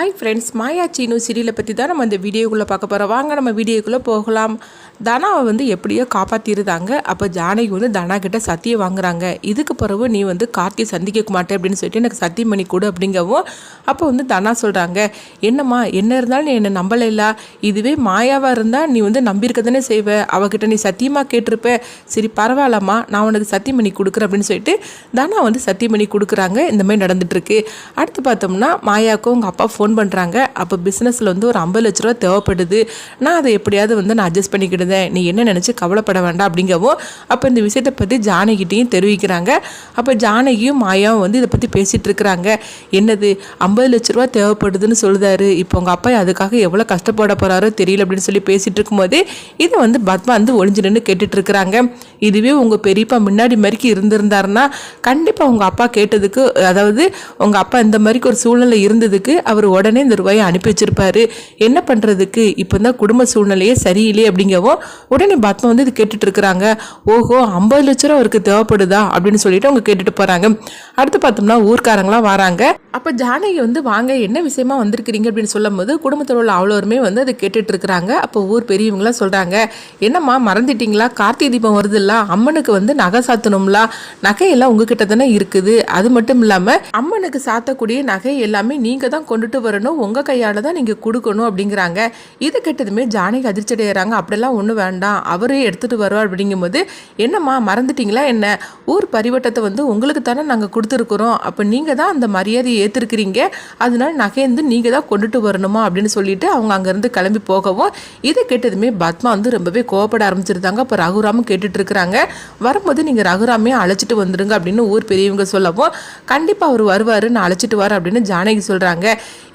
Hi friends மாயா சீனு சீரியலை பற்றி தான் நம்ம இந்த வீடியோக்குள்ளே பார்க்க போகிறோம் வாங்க நம்ம வீடியோக்குள்ளே போகலாம். தனாவை வந்து எப்படியோ காப்பாற்றிருந்தாங்க அப்போ ஜானகி வந்து தனா கிட்ட சத்தியம் வாங்குறாங்க. இதுக்கு பிறகு நீ வந்து கார்த்தியை சந்திக்க மாட்டே அப்படின்னு சொல்லிட்டு எனக்கு சத்தியம் பண்ணி கொடு அப்படிங்கவும் அப்போ வந்து தனா சொல்கிறாங்க என்னம்மா என்ன இருந்தாலும் நீ என்னை நம்பலைல இதுவே மாயாவாக இருந்தால் நீ வந்து நம்பியிருக்க தானே செய்வ. அவகிட்ட நீ சத்தியமாக கேட்டிருப்ப. சரி பரவாயில்லம்மா நான் உனக்கு சத்தியம் பண்ணி கொடுக்குறேன் அப்படின்னு சொல்லிட்டு தனா வந்து சத்தியம் பண்ணி கொடுக்குறாங்க. இந்த மாதிரி நடந்துட்டுருக்கு அடுத்து பார்த்தோம்னா மாயாவுக்கும் உங்கள் அப்பா ஃபோன் பண்ணுறாங்க அப்போ பிஸ்னஸில் வந்து ஒரு ஐம்பது லட்ச ரூபா தேவைப்படுது. நான் அதை எப்படியாவது வந்து நான் அட்ஜஸ்ட் பண்ணிக்கிடுதேன். நீ என்ன நினச்சி கவலைப்பட வேண்டாம் அப்படிங்கவும் அப்போ இந்த விஷயத்தை பற்றி ஜானகிட்டையும் தெரிவிக்கிறாங்க. அப்போ ஜானகியும் மாயாவும் வந்து இதை பற்றி பேசிகிட்டு இருக்கிறாங்க. என்னது ஐம்பது லட்ச ரூபா தேவைப்படுதுன்னு சொல்லுதாரு. இப்போ உங்கள் அப்பா அதுக்காக எவ்வளோ கஷ்டப்பட போகிறாரோ தெரியல அப்படின்னு சொல்லி பேசிகிட்டு இருக்கும்போது இதை வந்து பத்மா வந்து ஒளிஞ்சு நின்று கேட்டுட்டு இருக்கிறாங்க. இதுவே உங்கள் பெரியப்பா முன்னாடி மாதிரிக்கு இருந்திருந்தாருன்னா கண்டிப்பாக உங்கள் அப்பா கேட்டதுக்கு அதாவது உங்கள் அப்பா இந்த மாதிரிக்கு ஒரு சூழ்நிலை இருந்ததுக்கு அவர் உடனே இந்த ரூபாயை அனுப்பி வச்சிருப்பாரு. என்ன பண்ணுறதுக்கு இப்போ தான் குடும்ப சூழ்நிலையே சரியில்லையே அப்படிங்கவும் உடனே பத்மா வந்து இது கேட்டுட்டு இருக்கிறாங்க. ஓஹோ ஐம்பது லட்ச ரூபா அவருக்கு தேவைப்படுதா? அப்படின்னு சொல்லிட்டு அவங்க கேட்டுட்டு போகிறாங்க அடுத்து பார்த்தோம்னா ஊர்க்காரங்களாம் வராங்க. அப்போ ஜானகி வந்து வாங்க என்ன விஷயமா வந்திருக்கிறீங்க? அப்படின்னு சொல்லும்போது குடும்பத்தில் உள்ள அவ்வளோருமே வந்து அதை கேட்டுட்டு இருக்கிறாங்க. அப்போ ஊர் பெரியவங்களாம் சொல்கிறாங்க என்னம்மா மறந்துட்டீங்களா? கார்த்திகை தீபம் வருதுல்ல? அம்மனுக்கு வந்து நகை சாத்தணும்ல? நகையெல்லாம் உங்ககிட்ட தானே இருக்குது. அது மட்டும் இல்லாமல் அம்மனுக்கு சாத்தக்கூடிய நகை எல்லாமே நீங்கள் தான் கொண்டுட்டு வரணும் உங்கள் கையால் தான் நீங்கள் கொடுக்கணும் அப்படிங்கிறாங்க. இது கெட்டதுமே ஜானகி அதிர்ச்சி அடைகிறாங்க அப்படிலாம் ஒன்றும் வேண்டாம். அவரே எடுத்துகிட்டு வருவார். அப்படிங்கும்போது என்னம்மா மறந்துட்டீங்களா என்ன? ஊர் பரிவட்டத்தை வந்து உங்களுக்கு தானே நாங்கள் கொடுத்துருக்குறோம். அப்போ நீங்கள் தான் அந்த மரியாதையை ஏற்றிருக்கிறீங்க அதனால நகைந்து நீங்கள் தான் கொண்டுட்டு வரணுமா? அப்படின்னு சொல்லிட்டு அவங்க அங்கேருந்து கிளம்பி போகவும் இதை கேட்டதுமே பத்மா வந்து ரொம்பவே கோவப்பட ஆரம்பிச்சிருந்தாங்க. அப்போ ரகுராமும் கேட்டுட்டு இருக்கிறாங்க வரும்போது நீங்கள் ரகுராமே அழைச்சிட்டு வந்துடுங்க அப்படின்னு ஊர் பெரியவங்க சொல்லவும் கண்டிப்பாக அவர் வருவார். நான் அழைச்சிட்டு வர அப்படின்னு ஜானகி சொல்கிறாங்க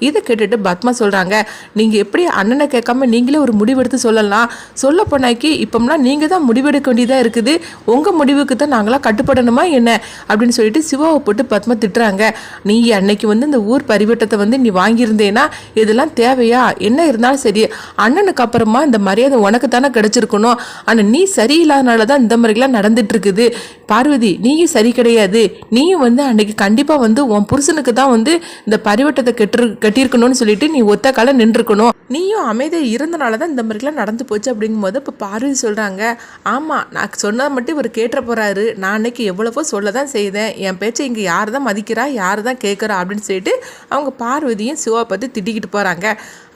இதை கேட்டுட்டு பத்மா சொல்கிறாங்க நீங்கள் எப்படி அண்ணனை கேட்காம நீங்களே ஒரு முடிவெடுத்து சொல்லலாம்? சொல்ல போனாக்கி இப்போம்னா நீங்கள் தான் முடிவெடுக்க வேண்டியதாக இருக்குது. உங்கள் முடிவுக்கு தான் நாங்களாம் கட்டுப்படணுமா என்ன? அப்படின்னு சொல்லிட்டு சிவாவை போட்டு பத்மா திட்டுறாங்க. நீ அன்னைக்கு வந்து இந்த ஊர் பரிவட்டத்தை வந்து நீ வாங்கியிருந்தேன்னா இதெல்லாம் தேவையா? என்ன இருந்தாலும் சரி அண்ணனுக்கு அப்புறமா இந்த மரியாதை உனக்கு தானே கிடச்சிருக்கணும். ஆனால் நீ சரியில்லாதனால தான் இந்த மாதிரிலாம் நடந்துட்டு இருக்குது பார்வதி நீயும் சரி கிடையாது. நீயும் வந்து அன்னைக்கு கண்டிப்பாக வந்து உன் புருஷனுக்கு தான் வந்து இந்த பரிவட்டத்தை கெட்டு கட்டியிருக்கணும்னு சொல்லிட்டு நீ ஒத்த கால நின்றுக்கணும் நீயும் அமைதியாக இருந்தனால தான் இந்த மாதிரிலாம் நடந்து போச்சு அப்படிங்கும்போது இப்போ பார்வதி சொல்கிறாங்க ஆமாம் நான் சொன்னதை மட்டும் இவர் கேட்டுற போகிறாரு நான் அன்னைக்கு எவ்வளவோ சொல்ல தான் செய்தேன். என் பேச்சை இங்கே யார் தான் மதிக்கிறா யார் தான் கேட்குறா அப்படின்னு சொல்லிட்டு அவங்க பார்வதியும் சிவா பார்த்து திட்டிக்கிட்டு போகிறாங்க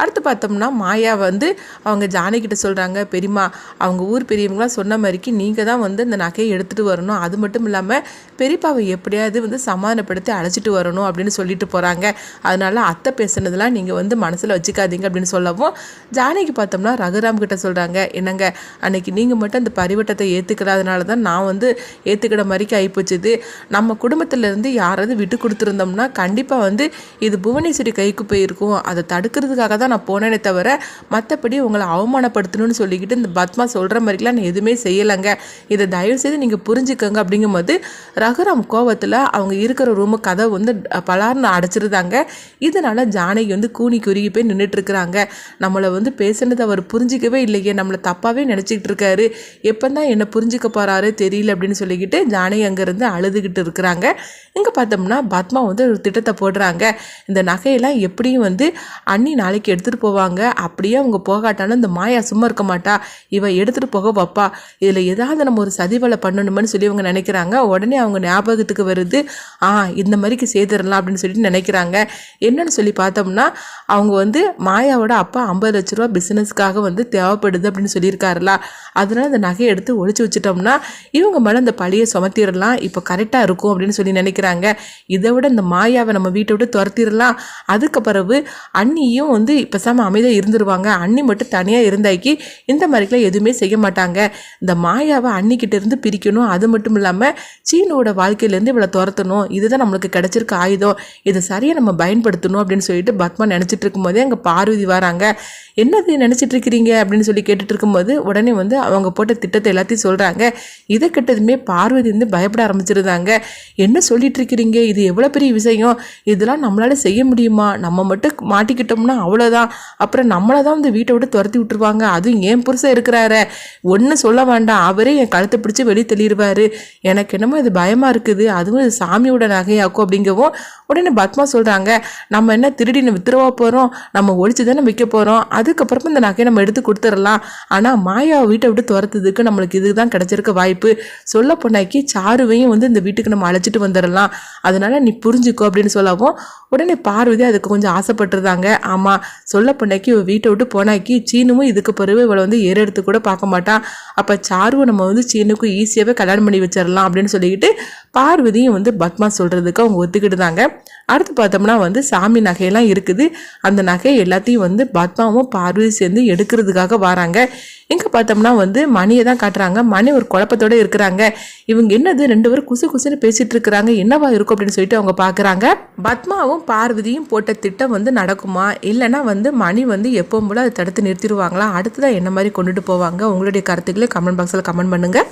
அடுத்து பார்த்தோம்னா மாயா வந்து அவங்க ஜானகிட்ட சொல்கிறாங்க பெரியம்மா அவங்க ஊர் பெரியவங்களாம் சொன்ன மாதிரிக்கு நீங்கள் தான் வந்து இந்த நகையை எடுத்துகிட்டு வரணும். அது மட்டும் இல்லாமல் பெரியப்பாவை எப்படியாவது வந்து சமாதானப்படுத்தி அழைச்சிட்டு வரணும் அப்படின்னு சொல்லிட்டு போகிறாங்க அதனால அத்தை பேசுனதெல்லாம் நீங்கள் வந்து மனசில் வச்சுக்காதீங்க அப்படின்னு சொல்லவும் ஜானகி பார்த்தோம்னா ரகுராம் கிட்ட சொல்கிறாங்க என்னங்க அன்னைக்கு நீங்கள் மட்டும் அந்த பரிவட்டத்தை ஏற்றுக்கிறாதனால தான் நான் வந்து ஏற்றுக்கிற மாதிரிக்கு ஆகிப்போச்சுது நம்ம குடும்பத்திலேருந்து யாராவது விட்டு கொடுத்துருந்தோம்னா கண்டிப்பாக வந்து இது புவனேஸ்வரி கைக்கு போயிருக்கும். அதை தடுக்கிறதுக்காக தான் நான் போனேனே தவிர மற்றபடி உங்களை அவமானப்படுத்தணும்னு சொல்லிக்கிட்டு இந்த பத்மா சொல்கிற மாதிரிலாம் நான் எதுவுமே செய்யலைங்க. இதை தயவு செய்து நீங்கள் புரிஞ்சுக்கோங்க அப்படிங்கும்போது ரகுராம் கோவத்தில் அவங்க இருக்கிற ரூமு கதை வந்து பலார்னு அடைச்சிருந்தாங்க. இதனால் ஜானகி வந்து கூனி குறுகி போய் நின்றுட்டு இருக்கிறாங்க நம்மளை வந்து பேசுனது அவர் புரிஞ்சிக்கவே இல்லையே. நம்மளை தப்பாகவே நினச்சிக்கிட்டு இருக்காரு எப்போ தான் என்னை புரிஞ்சிக்க போகிறாரு தெரியல அப்படின்னு சொல்லிக்கிட்டு ஜானகி அங்கேருந்து அழுதுகிட்டு இருக்கிறாங்க. இங்கே பார்த்தோம்னா பத்மா வந்து ஒரு திட்டத்தை போடுறாங்க. இந்த நகையெல்லாம் எப்படியும் வந்து அண்ணி நாளைக்கு எடுத்துகிட்டு போவாங்க. அப்படியே அவங்க போகாட்டாலும் இந்த மாயா சும்மா இருக்க மாட்டா. இவ எடுத்துகிட்டு போக வைப்பா. இதில் ஏதாவது நம்ம ஒரு சதிவலை பண்ணணும்னு சொல்லி அவங்க நினைக்கிறாங்க. உடனே அவங்க ஞாபகத்துக்கு வருது ஆ இந்த மாதிரிக்கு செய்திடலாம் அப்படின்னு சொல்லிட்டு நினைக்கிறாங்க. என்னன்னு சொல்லி பார்த்தோம்னா அவங்க வந்து மாயாவோட அப்பா ஐம்பது லட்ச ரூபா பிஸ்னஸ்க்காக வந்து தேவைப்படுது அப்படின்னு சொல்லியிருக்காருல அதனால் அந்த நகையை எடுத்து ஒழிச்சு வச்சுட்டோம்னா இவங்க மேலே இந்த பழியை சுமத்திடலாம். இப்போ கரெக்டாக இருக்கும் அப்படின்னு சொல்லி நினைக்கிறாங்க. இதை விட இந்த மாயாவை நம்ம வீட்டை விட்டு துரத்திடலாம். அதுக்கு பிறகு அண்ணியும் வந்து பேசாமல் அமைதியாக இருந்துருவாங்க. அண்ணி மட்டும் தனியாக இருந்தாக்கி இந்த மாதிரிக்கெல்லாம் எதுவுமே செய்ய மாட்டாங்க. இந்த மாயாவை அண்ணிக்கிட்ட இருந்து பிரிக்கணும். அது மட்டும் இல்லாமல் சீனோட வாழ்க்கையிலேருந்து இவளை துரத்தணும். இதுதான் நம்மளுக்கு கிடைச்சிருக்க ஆயுதம். இதை சரியாக நம்ம பயன்படுத்தணும் அப்படின்னு சொல்லிட்டு பத்மா நினச்சிட்டு இருக்கும்போதே அங்கே பார்வதி வராங்க. என்னது நினச்சிட்டு இருக்கிறீங்க? அப்படின்னு சொல்லி கேட்டுட்டு இருக்கும்போது உடனே வந்து அவங்க போட்ட திட்டத்தை எல்லாத்தையும் சொல்கிறாங்க இதை கிட்டதுமே பார்வதி வந்து பயப்பட ஆரம்பிச்சிருந்தாங்க. என்ன சொல்லிட்டு இருக்கிறீங்க? இது எவ்வளோ பெரிய விஷயம். இதெல்லாம் நம்மளால செய்ய முடியுமா? நம்ம மட்டும் மாட்டிக்கிட்டோம்னா அவ்வளோதான் அப்புறம் நம்மளை தான் வந்து வீட்டை விட்டு துரத்தி விட்டுருவாங்க. அதுவும் ஏன் புருஷன் இருக்கிறாரு? ஒன்றும் சொல்ல வேண்டாம். அவரே என் கழுத்தை பிடிச்சி வெளியே தெளிடுவார் எனக்கு என்னமோ இது பயமாக இருக்குது. அதுவும் இது சாமியோட நகையாக்கும் அப்படிங்கவும் உடனே பத்மா சொல்கிறாங்க நம்ம என்ன திருடி நம்ம வித்துறவா போகிறோம் நம்ம ஒழிச்சு தானே விற்க போகிறோம் அதுக்கப்புறமா இந்த நகையை நம்ம எடுத்து கொடுத்துடலாம். ஆனால் மாயாவை வீட்டை விட்டு துரத்துறதுக்கு நம்மளுக்கு இதுதான் கிடச்சிருக்க வாய்ப்பு. சொல்ல போனாக்கி சாருவையும் வந்து இந்த வீட்டுக்கு நம்ம அழைச்சிட்டு வந்துடலாம். அதனால் நீ புரிஞ்சுக்கோ அப்படின்னு சொல்லவும் உடனே பார்வதி அதுக்கு கொஞ்சம் ஆசைப்பட்டுருந்தாங்க. ஆமாம் சொல்ல போனாக்கி இவ வீட்டை விட்டு போனாக்கி சீனுவும் இதுக்கு பிறகு இவளை வந்து ஏறெடுத்து கூட பார்க்க மாட்டான் அப்போ சாருவை நம்ம வந்து சீனுக்கும் ஈஸியாகவே கல்யாணம் பண்ணி வச்சிடலாம் அப்படின்னு சொல்லிக்கிட்டு பார்வதியும் வந்து பத்மா சொல்கிறதுக்கு அவங்க ஒத்துக்கிட்டுதாங்க. அடுத்து பார்த்தோம்னா வந்து சாமி நகையெல்லாம் இருக்குது. அந்த நகை எல்லாத்தையும் வந்து பத்மாவும் பார்வதி சேர்ந்து எடுக்கிறதுக்காக வராங்க. இங்கே பார்த்தோம்னா வந்து மணியை தான் காட்டுறாங்க. மணி ஒரு குழப்பத்தோடு இருக்கிறாங்க. இவங்க என்னது? ரெண்டு பேரும் குசு குசுன்னு பேசிகிட்டு இருக்கிறாங்க. என்னவா இருக்கும் அப்படின்னு சொல்லிட்டு அவங்க பார்க்குறாங்க. பத்மாவும் பார்வதியும் போட்ட திட்டம் வந்து நடக்குமா? இல்லைன்னா வந்து மணி வந்து எப்பவும் போல அதை தடுத்து நிறுத்திடுவாங்களா? அடுத்ததான் என்ன மாதிரி கொண்டுட்டு போவாங்க? உங்களுடைய கருத்துக்களை கமெண்ட் பாக்ஸில் கமெண்ட் பண்ணுங்கள்